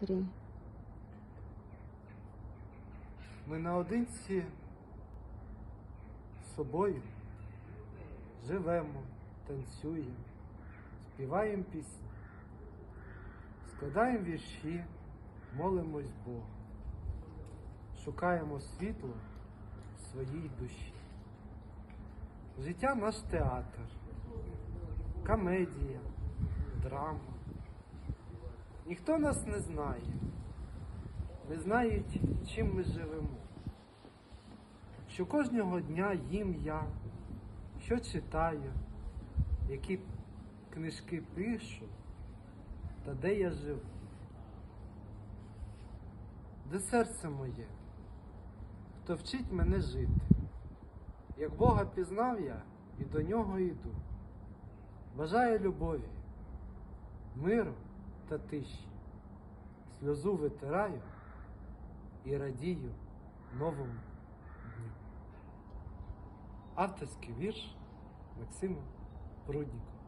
три. Ми наодинці з собою живемо, танцюємо, співаємо пісні, складаємо вірші, молимось Богу, шукаємо світло в своїй душі. Життя наш театр, комедія, драма. Ніхто нас не знає, не знають, чим ми живемо. Що кожного дня їм я, що читаю, які книжки пишу, та де я живу. Де серце моє, хто вчить мене жити. Як Бога пізнав я і до нього йду. Бажаю любові, миру та тиші. Сльозу витираю і радію новому дню. Авторський вірш Максима Пруднікова.